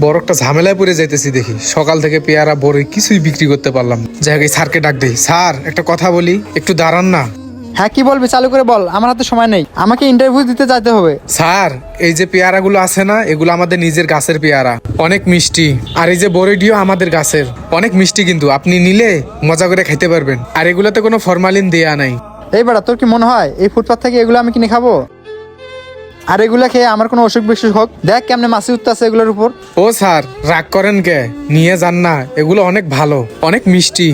বড় একটা ঝামেলায় পড়ে যাইতেছি দেখি। সকাল থেকে পেয়ারা বড় কিছুই বিক্রি করতে পারলাম যাই হোক স্যারকে ডাক দেই। স্যার একটা কথা বলি একটু দাঁড়ান না। হ্যাঁ কি বলবি? চালু করে বল। আমার হাতে সময় নেই। আমাকে ইন্টারভিউ দিতে যাইতে হবে। স্যার এই যে পেয়ারাগুলো আছে না এগুলো আমাদের নিজের গাছের পেয়ারা। অনেক মিষ্টি। আর এই যে বড়িডিও আমাদের গাছের। অনেক মিষ্টি কিন্তু। আপনি নিলে মজা করে খাইতে পারবেন। আর এগুলোতে কোনো ফরমালিন দেয়া নাই। এই বেড়া তোর কি মনে হয়? এই ফুটপাথ থেকে এগুলো আমি কিনে খাব? আর এগুলা খেয়ে আমার কোনো অসুখ বিসুখ হোক। দেখ কেমনে মাছি উঠতে আছে এগুলোর উপর। ও স্যার রাগ করেন কে? নিয়ে যান না এগুলো অনেক ভালো অনেক মিষ্টি।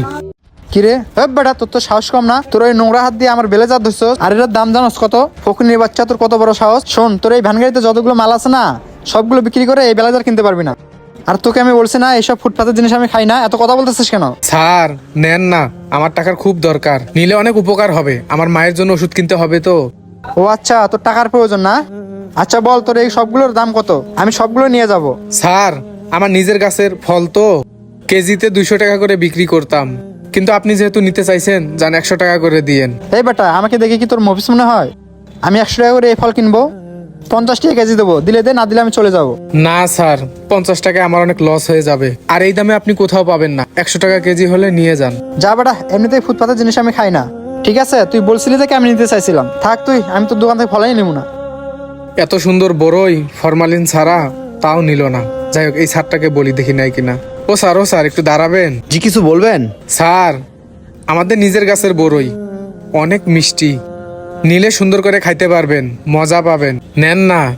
কিরে? বেটা তোর তো সাহস কম না? তোর ওই নোংরা হাত দিয়ে আমার বেলে যা ধরছ আর এটার দাম জানোস কত? ফকুনির বাচ্চা তোর কত বড় সাহস? শোন তোর এই ভ্যান গাড়িতে যতগুলো মাল আছে না সবগুলো বিক্রি করে এই বেলাজার কিনতে পারবি না। আর তোকে আমি বলছি না এইসব ফুটপাতের জিনিস আমি খাই না এত কথা বলতেছিস কেন? স্যার নেন না আমার টাকার খুব দরকার নিলে অনেক উপকার হবে আমার মায়ের জন্য ওষুধ কিনতে হবে তো। ও আচ্ছা তোর টাকার প্রয়োজন না? আচ্ছা বল তোর এই সবগুলোর দাম কত? আমি সবগুলো নিয়ে যাব। স্যার আমার নিজের গাছের ফল তো। কেজিতে দুইশো টাকা করে বিক্রি করতাম। কিন্তু আপনি যেহেতু নিতে চাইছেন যান একশো টাকা করে দিয়েন। এই বেটা আমাকে দেখে কি তোর মফিস মনে হয়? আমি একশো টাকা করে এই ফল কিনবো? পঞ্চাশ টাকা কেজি দেবো। দিলে দে না দিলে আমি চলে যাব। না স্যার পঞ্চাশ টাকায় আমার অনেক লস হয়ে যাবে। আর এই দামে আপনি কোথাও পাবেন না। একশো টাকা কেজি হলে নিয়ে যান। যা বেটা এমনিতেই ফুটপাতের জিনিস আমি খাই না। ঠিক আছে তুই বলছিলি দেখে আমি নিতে চাইছিলাম। থাক তুই আমি তোর দোকান থেকে ফলাই নিব না। এত সুন্দর বড়ই ফরমালিন ছাড়া তাও নিল না। যাই হোক এই স্যারটাকে বলি দেখি নাই কিনা। ও স্যার ও স্যার একটু দাঁড়াবেন। জি কিছু বলবেন? স্যার আমাদের নিজের গাছের বড়ই। অনেক মিষ্টি। নিলে সুন্দর করে খাইতে পারবেন মজা পাবেন। নেন না।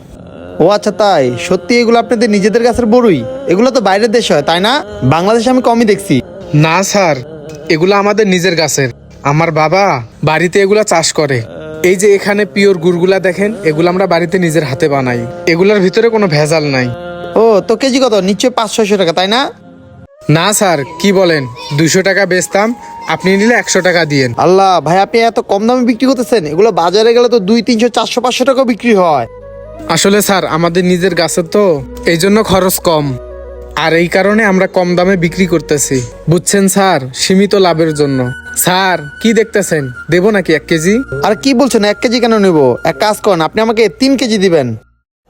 ও আচ্ছা তাই? সত্যি এগুলো আপনাদের নিজেদের গাছের বড়ই? এগুলো তো বাইরের দেশ হয় তাই না? বাংলাদেশে আমি কমই দেখছি। না স্যার এগুলো আমাদের নিজের গাছের। আমার বাবা বাড়িতে এগুলা চাষ করে। এই যে এখানে পিওর গুড়গুলা দেখেন এগুলো আমরা বাড়িতে নিজের হাতে বানাই। এগুলোর ভিতরে কোনো ভেজাল নাই। ও তো কেজি কত? নিশ্চয়ই পাঁচ ছয়শো টাকা তাই না? না স্যার কি বলেন? দুইশো টাকা বেচতাম আপনি নিলে একশো টাকা দিয়েন। আল্লাহ ভাই আপনি এত কম দামে বিক্রি করতেছেন। এগুলো বাজারে গেলে তো দুই তিনশো চারশো পাঁচশো টাকা বিক্রি হয়। আসলে স্যার আমাদের নিজের গাছের তো এই জন্য খরচ কম। আর এই কারণে আমরা কম দামে বিক্রি করতেছি। বুঝছেন স্যার? সীমিত লাভের জন্য। স্যার কি দেখতেছেন? দেবো নাকি এক কেজি? আর কি বলছেন এক কেজি কেন নেব? এক কাজ করেন আপনি আমাকে তিন কেজি দিবেন।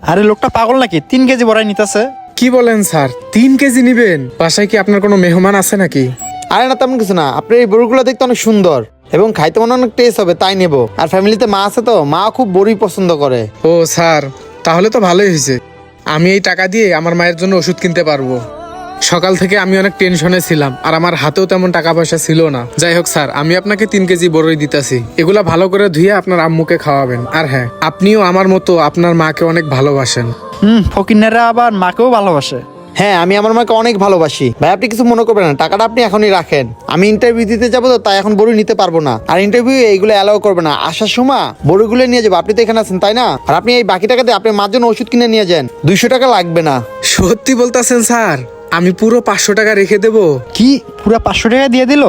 আরে লোকটা পাগল নাকি? তিন কেজি বড়াই নিতেছে। কি বলেন স্যার? তিন কেজি নিবেন? বাসায় কি আপনার কোনো মেহমান আছে নাকি? আরে না তেমন কিছু না। আপনার এই বড়িগুলো দেখতে অনেক সুন্দর এবং খাইতে মনে অনেক টেস্ট হবে তাই নেব। আর ফ্যামিলিতে মা আছে তো মা খুব বড়ি পছন্দ করে। ও স্যার তাহলে তো ভালোই হয়েছে। আমি এই টাকা দিয়ে আমার মায়ের জন্য ওষুধ কিনতে পারব। সকাল থেকে আমি অনেক টেনশনে ছিলাম, আর আমার হাতেও তেমন টাকা পয়সা ছিল না। যাই হোক স্যার, আমি আপনাকে তিন কেজি বড়ই দিতেছি। এগুলা ভালো করে ধুয়ে আপনার আম্মুকে খাওয়াবেন। আর হ্যাঁ আপনিও আমার মতো আপনার মাকে অনেক ভালোবাসেন। হুম ফকিনেরা আবার মাকেও ভালোবাসে। হ্যাঁ আমি আমার মাকে অনেক ভালোবাসি। ভাই আপনি কিছু মনে করবেন না টাকাটা আপনি এখনই রাখেন। আমি ইন্টারভিউ দিতে যাব তো তাই এখন বড়ি নিতে পারব না। আর ইন্টারভিউ এইগুলো অ্যালাউ করবে না। আসার সময় বড়িগুলো নিয়ে যাব। আপনি তো এখানে আছেন তাই না? আর আপনি এই বাকি টাকা দিয়ে আপনি মার জন্য ওষুধ কিনে নিয়ে যান। দুইশো টাকা লাগবে না। সত্যি বলতেছেন স্যার আমি পুরো পাঁচশো টাকা রেখে দেবো। কি? পুরো পাঁচশো টাকা দিয়ে দিল?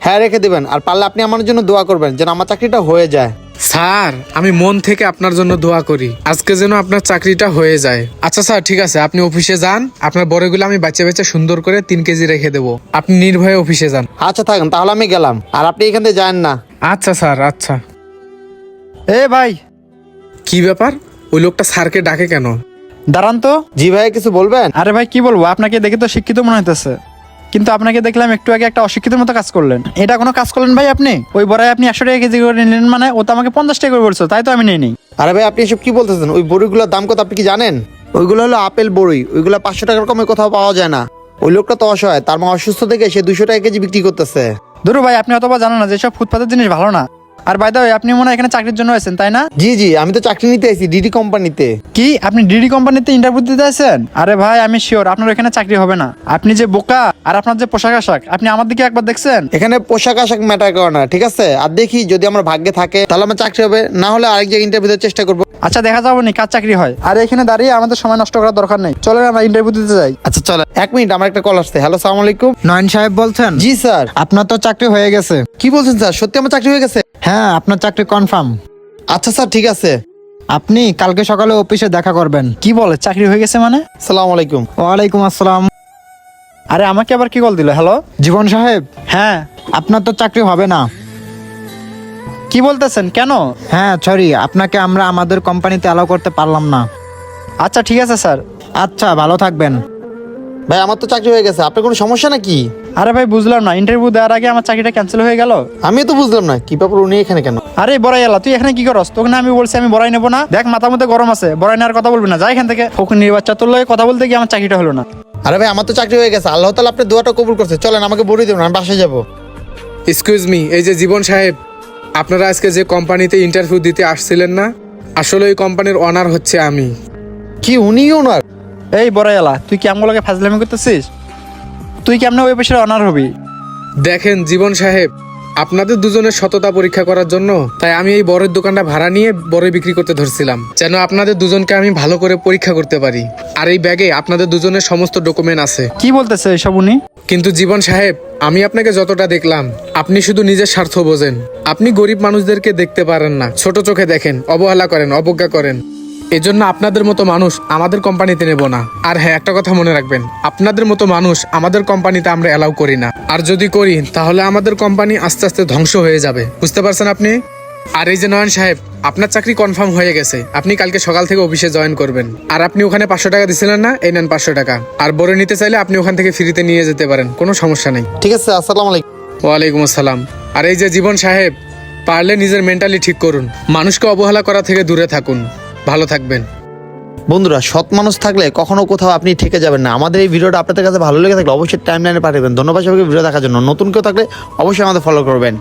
হ্যাঁ রেখে দেবেন। আর পারলে আপনি আমার জন্য দোয়া করবেন যেন আমার চাকরিটা হয়ে যায়। স্যার আমি মন থেকে আপনার জন্য দোয়া করি। আজকে যেন আপনার চাকরিটা হয়ে যায়। আচ্ছা স্যার ঠিক আছে আপনি অফিসে যান। আপনার বড়গুলো আমি বাচ্চা বাচ্চা সুন্দর করে তিন কেজি রেখে দেবো। আপনি নির্ভয়ে অফিসে যান। আচ্ছা থাকেন তাহলে আমি গেলাম। আর আপনি এখান থেকে যান না। আচ্ছা স্যার আচ্ছা। এ ভাই। কি ব্যাপার? ওই লোকটা স্যারকে ডাকে কেন? দাঁড়ান তো। জি ভাই কিছু বলবেন? আরে ভাই কি বলব? আপনাকে দেখে তো শিক্ষিত মনে হইতেছে। কিন্তু আপনাকে দেখলাম একটু আগে একটা অশিক্ষিত মতো কাজ করলেন। এটা কোনো কাজ করলেন ভাই আপনি? ওই বড়াই আপনি একশো টাকা কেজি করে নিলেন মানে ও তো আমাকে পঞ্চাশ টাকা করে বলছো তাই তো আমি নিই নি আরে ভাই আপনি এসব কি বলতেছেন? ওই বড়িগুলোর দাম কত আপনি কি জানেন? ওইগুলো হলো আপেল বড়ি ওইগুলো পাঁচশো টাকার কমে কোথাও পাওয়া যায় না। ওই লোকটা তো অসহায় তার মা অসুস্থ থেকে সে দুশো টাকা কেজি বিক্রি করতেছে। ধরো ভাই আপনি অতবা জানেন না যে সব ফুটপাতের জিনিস ভালো না। আর বাই ভাই আপনি মনে হয় এখানে চাকরির জন্য আছেন তাই না? জি জি আমি তো চাকরি নিতে আইছি ডিডি কোম্পানিতে কি? আপনি ডিডি কোম্পানিতে ইন্টারভিউ দিতে আছেন? আরে ভাই আমি শিওর আপনার এখানে চাকরি হবে না। আপনি যে বোকা আর আপনার যে পোশাক আশাক আপনি আমার দিকে একবার দেখছেন? এখানে পোশাক আশাক ম্যাটার করে না ঠিক আছে? আর দেখি যদি আমার ভাগ্যে থাকে তাহলে আমার চাকরি হবে না হলে আরেক জায়গায় ইন্টারভিউ দেওয়ার চেষ্টা করব। আচ্ছা দেখা যাব নি কার চাকরি হয়? আর এখানে দাঁড়িয়ে আমাদের সময় নষ্ট করার দরকার নেই। চলেন আমরা ইন্টারভিউ দিতে যাই। আচ্ছা চলো এক মিনিট আমার একটা কল আসছে। হ্যালো সালাম আলাইকুম। নয়ন সাহেব বলছেন? জি স্যার। আপনার তো চাকরি হয়ে গেছে। কি বলছেন স্যার? সত্যি আমার চাকরি হয়ে গেছে? হ্যাঁ আপনার চাকরি কনফার্ম আচ্ছা স্যার ঠিক আছে। আপনি কালকে সকালে অফিসে দেখা করবেন। কি বলে চাকরি হয়ে গেছে মানে? সালাম আলাইকুম। ওয়ালাইকুম আসসালাম। আরে আমাকে আবার কি কল দিল? হ্যালো জীবন সাহেব? হ্যাঁ আপনার তো চাকরি হবে না। কি বলতেছেন? কেন? হ্যাঁ সরি আপনাকে আমরা আমাদের কোম্পানিতে অ্যালাউ করতে পারলাম না। আচ্ছা ঠিক আছে স্যার। আচ্ছা ভালো থাকবেন। ভাই আমার তো চাকরি হয়ে গেছে। আপনার কোনো সমস্যা নাকি? আরে ভাই বুঝলাম না। ইন্টারভিউ দেওয়ার আগে আমার চাকরিটা ক্যান্সেল হয়ে গেল? আমি তো বুঝলাম না কি ব্যাপার উনি এখানে কেন? আরে বড়াই এলা তুই এখানে কি করস? তোকে না আমি বলছি আমি বড়াই নেব না। দেখ মাথার মধ্যে গরম আছে বড়াই নেওয়ার কথা বলবি না। যাই এখান থেকে। ফকুনির বাচ্চা তোর লগে কথা বলতে গিয়ে আমার চাকরিটা হলো না। আরে ভাই আমার তো চাকরি হয়ে গেছে। আল্লাহ তালা আপনার দোয়াটা কবুল করছে। চলেন আমাকে বড়ি দেবেন আমি বাসায় যাব। এক্সকিউজ মি এই যে জীবন সাহেব আপনারা আজকে যে কোম্পানিতে ইন্টারভিউ দিতে আসছিলেন না আসলে ওই কোম্পানির অনার হচ্ছে আমি। কি উনি ওনার এই বড়াই এলা তুই কি আমগুলোকে ফাজলামি করতেছিস? তুই কেমন ওই পেশার অনার হবি? দেখেন জীবন সাহেব আপনাদের দুজনের সততা পরীক্ষা করার জন্য তাই আমি এই বড়ের দোকানটা ভাড়া নিয়ে বড় বিক্রি করতে ধরছিলাম যেন আপনাদের দুজনকে আমি ভালো করে পরীক্ষা করতে পারি। আর এই ব্যাগে আপনাদের দুজনের সমস্ত ডকুমেন্ট আছে। কি বলতেছে এসব উনি? কিন্তু জীবন সাহেব আমি আপনাকে যতটা দেখলাম আপনি শুধু নিজের স্বার্থ বোঝেন। আপনি গরিব মানুষদেরকে দেখতে পারেন না ছোট চোখে দেখেন অবহেলা করেন অবজ্ঞা করেন। এজন্য আপনাদের মতো মানুষ আমাদের কোম্পানিতে নেব না। আর হ্যাঁ একটা কথা মনে রাখবেন আপনাদের মতো মানুষ আমাদের কোম্পানিতে আমরা অ্যালাউ করি না। আর যদি করি তাহলে আমাদের কোম্পানি আস্তে আস্তে ধ্বংস হয়ে যাবে। বুঝতে পারছেন আপনি? আর এই যে নয়ন সাহেব আপনার চাকরি কনফার্ম হয়ে গেছে। আপনি কালকে সকাল থেকে অফিসে জয়েন করবেন। আর আপনি ওখানে পাঁচশো টাকা দিছিলেন না? এই নেন পাঁচশো টাকা। আর বড় নিতে চাইলে আপনি ওখান থেকে ফ্রিতে নিয়ে যেতে পারেন। কোনো সমস্যা নেই। ঠিক আছে আসসালামু আলাইকুম। ওয়ালাইকুম আসসালাম। আর এই যে জীবন সাহেব পারলে নিজের মেন্টালি ঠিক করুন। মানুষকে অবহেলা করা থেকে দূরে থাকুন। ভালো থাকবেন। বন্ধুরা, সৎ মানুষ থাকলে কখনো কোথাও আপনি ঠেকে যাবেন না। আমাদের এই ভিডিওটা আপনাদের কাছে ভালো লেগে থাকলে অবশ্যই টাইম লাইনে পাঠাবেন ধন্যবাদ সবাইকে ভিডিও দেখার জন্য। নতুন কেউ থাকলে অবশ্যই আমাদের ফলো করবেন।